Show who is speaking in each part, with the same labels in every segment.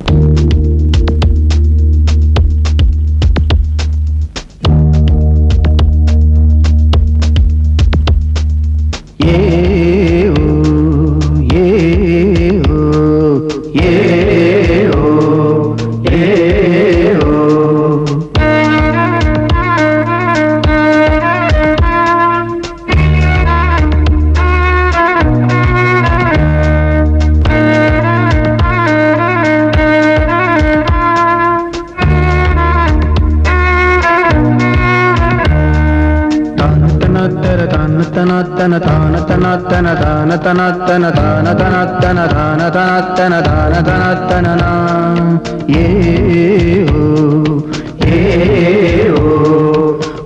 Speaker 1: ఏ తన తన తాన తన తన నా. ఏ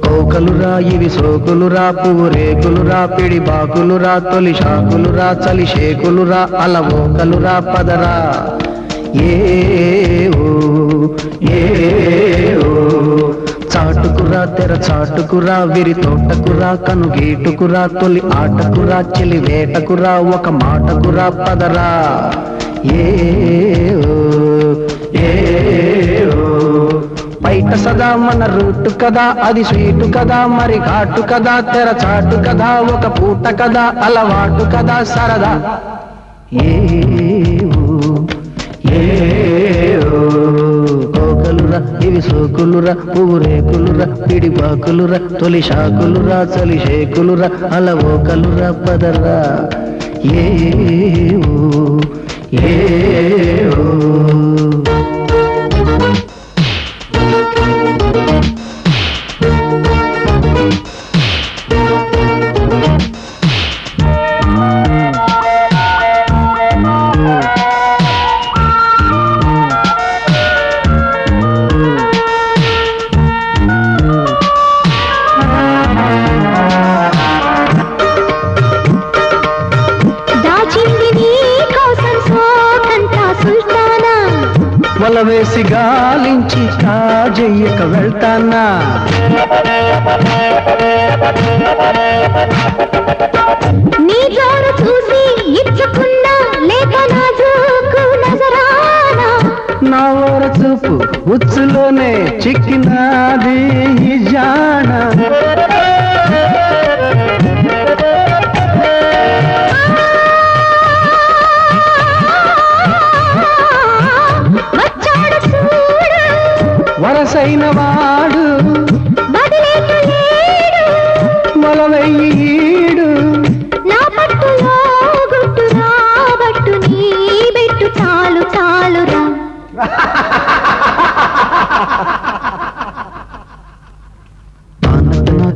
Speaker 1: కోకలురా ఇవి సోకులురా పువ్వు రేకులురా పిడి బాకులురా తొలి షాకులురా చలి షేకులురా అలవోకలురా పదరా ఏ ఏ చాటుకురా విరి తోటకురా కను గీటుకురా తొలి ఆటకురా చెలి వేటకురా ఒక మాటకురా పదరా. ఏ ఓ, ఏ ఓ. బయట సదా మన రూటు కదా అది స్వీటు కదా మరి ఘాటు కదా తెర చాటు కదా ఒక పూట కదా అలవాటు కదా సరదా. ఏ ఏ ఓ. సోకులురా పువ్వు రేకులురా పిడి బాకులురా తొలి షాకులురా చలి షేకులురా అలవో అలవోకలురా పదరా ఏ ఓ, వల వేసి గాలించి కాజెయ్యక వెళ్తానా?
Speaker 2: నీ జోరు చూసి ఇచ్చుకున్నా లేక నా జోకు నజరానా?
Speaker 1: నా ఓర చూపు ఉచ్చులోనే చిక్కినాది ఈ వరసైన వాడు
Speaker 2: బదిలేటు లేడు
Speaker 1: మొల వెయ్యీడు
Speaker 2: నా పట్టులో గుట్టు రాబట్టు నీ బెట్టు చాలు చాలురా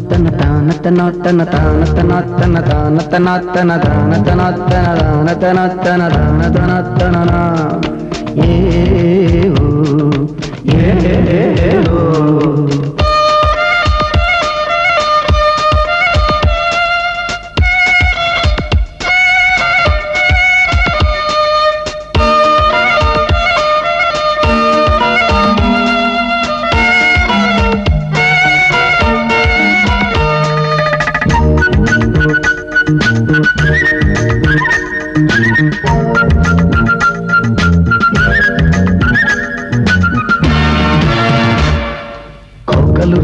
Speaker 1: తన తాన తన తన తాన తన తన తాన తన తన తాన తన తన తాన తన తన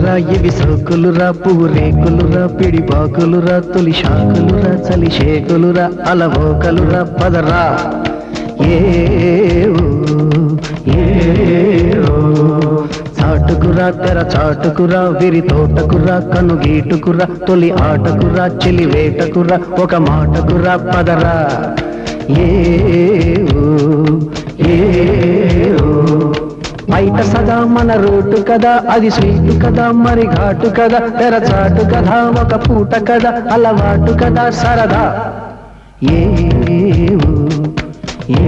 Speaker 1: రా ఇవి సోకులురా పువ్వు రేకులురా పిడి బాకులురా తొలి షాకులురా చలి షేకులురా అలవోకలురా పదరా. ఏ ఓ, ఏ ఓ. చాటుకురా తెర చాటుకురా విరి తోటకురా కను గీటుకురా తొలి ఆటకురా చెలి వేటకురా ఒక మాటకురా పదరా. ఏ బయట సదా మన రోడ్డు కదా అది స్వీటు కదా మరి ఘాటు కదా తెర చాటు కదా ఒక పూట కదా అలవాటు కదా సరదా. ఏ ఏ ఓ, ఏ